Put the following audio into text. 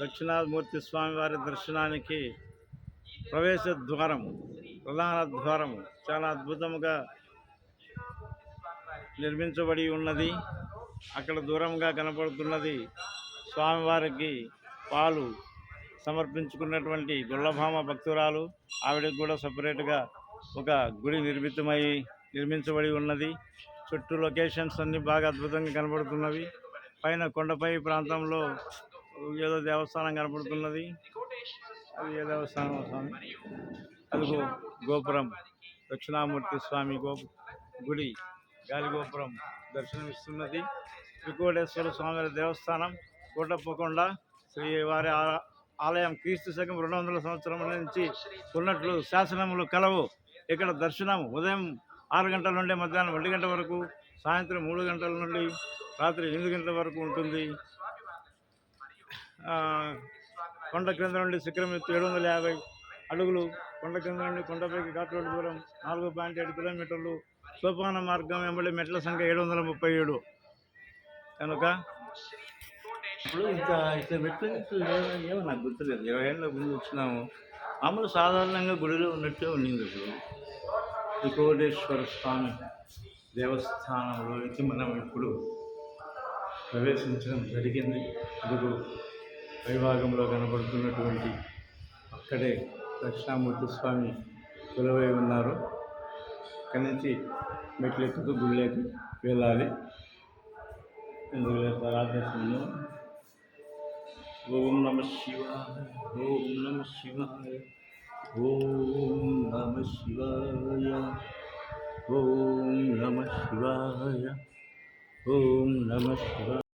దక్షిణామూర్తి స్వామివారి దర్శనానికి ప్రవేశ ద్వారం ప్రధాన ద్వారం చాలా అద్భుతముగా నిర్మించబడి ఉన్నది. అక్కడ దూరంగా కనపడుతున్నది స్వామివారికి పాలు సమర్పించుకున్నటువంటి గొల్లభామ భక్తురాలు. ఆవిడకి కూడా సపరేట్గా ఒక గుడి నిర్మితమై నిర్మించబడి ఉన్నది. చుట్టూ లొకేషన్స్ అన్నీ బాగా అద్భుతంగా కనబడుతున్నవి పైన కొండపై ప్రాంతంలో ఏదో దేవస్థానం కనపడుతున్నది. అది ఏ దేవస్థానం స్వామి. అది గోపురం. దక్షిణామూర్తి స్వామి గో గుడి గాలి గోపురం దర్శనమిస్తున్నది. త్రికోటేశ్వర స్వామి దేవస్థానం కోటప్పకొండ శ్రీవారి ఆ- ఆలయం క్రీస్తు శకం రెండు వందల సంవత్సరం నుంచి ఉన్నట్లు శాసనములు కలవు. ఇక్కడ దర్శనం ఉదయం ఆరు గంటల నుండి మధ్యాహ్నం ఒంటి గంట వరకు సాయంత్రం మూడు గంటల నుండి రాత్రి ఎనిమిది గంటల వరకు ఉంటుంది. కొండ క్రింద నుండి శిఖరం ఎత్తు ఏడు వందల యాభై అడుగులు. కొండ క్రింద నుండి కొండపైకి ఘాట్ రోడ్డు దూరం నాలుగు పాయింట్ ఏడు కిలోమీటర్లు. సోపాన మార్గం వెంబడి మెట్ల సంఖ్య ఏడు వందల ముప్పై ఏడు. కనుక ఇప్పుడు ఇంత ఇంత మెట్లు ఏమో నాకు గుర్తులేదు. ఇరవై ఏళ్ళ ముందు వచ్చినాము. అమలు సాధారణంగా గుడిలో ఉన్నట్టే ఉండింది ఇప్పుడు. త్రికోటేశ్వర స్వామి దేవస్థానంలోకి మనం ఇప్పుడు ప్రవేశించడం జరిగింది. అందుకు పైభాగంలో కనబడుతున్నటువంటి అక్కడే దక్షిణామూర్తి స్వామి కొలువై ఉన్నారు. అక్కడి నుంచి మెట్లు ఎక్కుతూ గుళ్ళకి వెళ్ళాలి. ఎందుకు లేదు ఆదేశంలో ఓం నమ శివాయ ఓం నమ శివాయ ఓం నమ శివాయ ఓం నమ శివాయ ఓం నమ శివాయ.